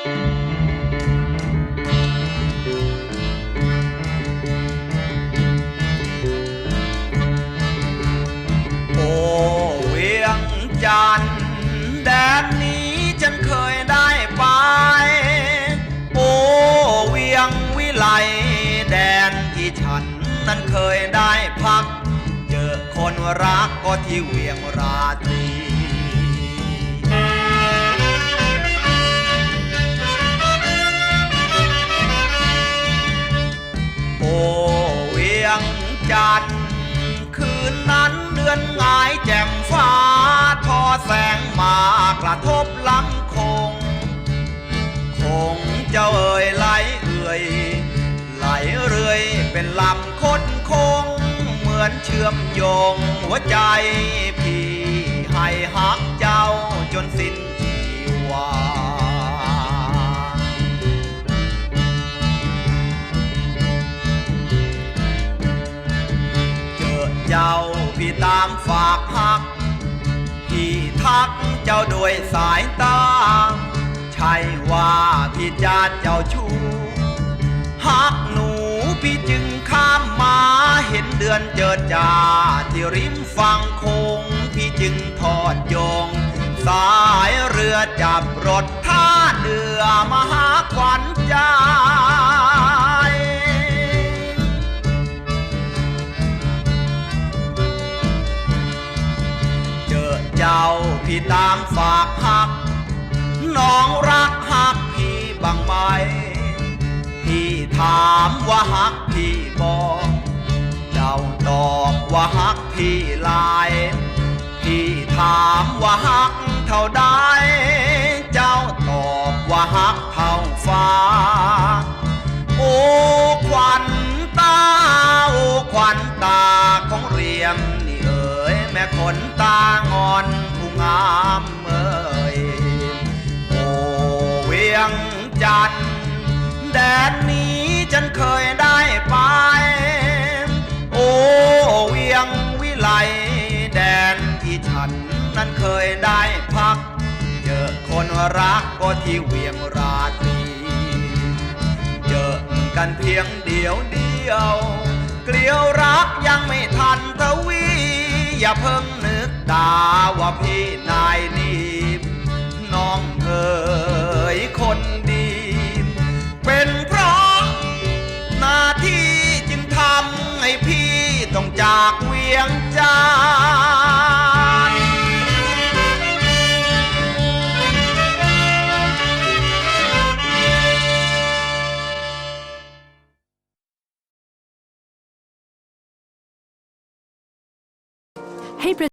โอเวียงจันแดนนี้ฉันเคยได้ไป โอเวียงวิไลแดนที่ฉันนั้นเคยได้พัก เจอคนรักก็ที่เวียงราตรี จันทร์คืนนั้นเดือนหงายแจ่มฟ้า ทอแสงมากระทบลำคง คงเจ้าเอ่ยไหลเอื่อยไหลเรื่อยเป็นลำคดคง เหมือนเชื่อมโยงหัวใจพี่ให้หักเจ้าจนสิ้น เจ้าพี่ตามฝากหัก พี่ทักเจ้าด้วยสายตา ใช่ว่าพี่จะเจ้าชู้หักหนูพี่จึงข้ามมาเห็นเดือนเจิดจ้าที่ริมฝั่งคง พี่จึงทอดยง สายเรือจับรถท่าเรือมาาพี่ตามฝากหัก น้องรักหักพี่บังไหม พี่ถามว่าหักพี่บอก เจ้าตอบว่าหักพี่ลาย พี่ถามว่าหักเท่าใด แม่ขนตางอนผู้งามเอ่ยโอ้เวียงจันแดนนี้ฉันเคยได้ไป โอ้เวียงวิไลแดนที่ฉันนั้นเคยได้พัก เจอคนรักก็ที่เวียงราตรีเจอกันเพียงเดียวเดียว เกลียวรักยังไม่ทันทวี อย่าเพิ่งนึกตาว่าพี่นายนี่น้องเอ๋ยคนดี เป็นเพราะหน้าที่จึงทำให้พี่ต้องจากเวียงจัน ให้ประ